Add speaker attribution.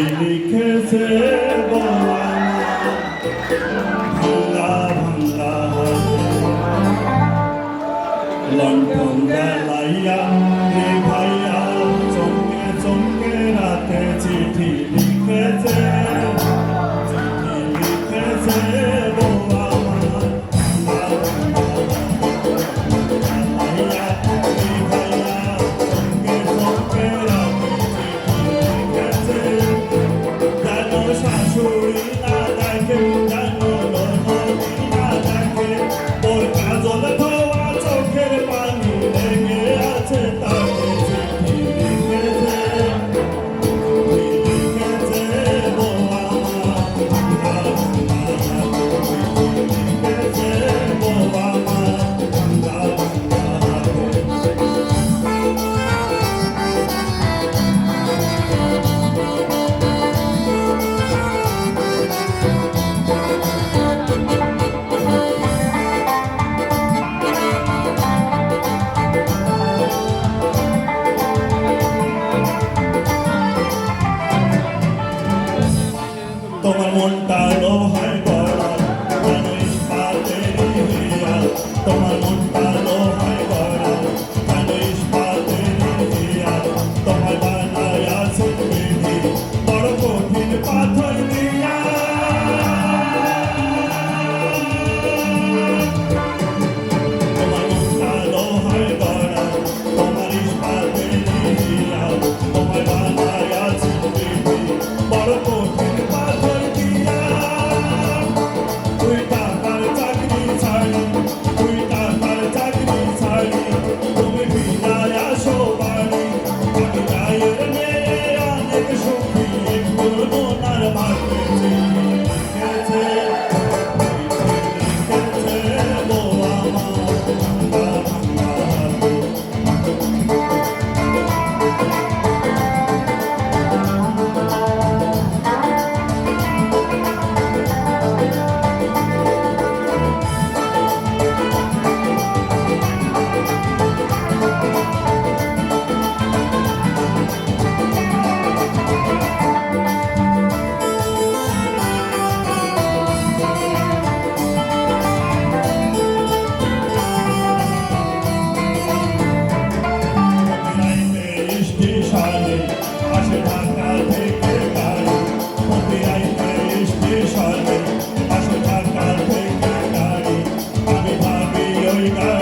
Speaker 1: Beni kese bağlama Hula hula Lontong da layan Ne payı 懂吗 Amen.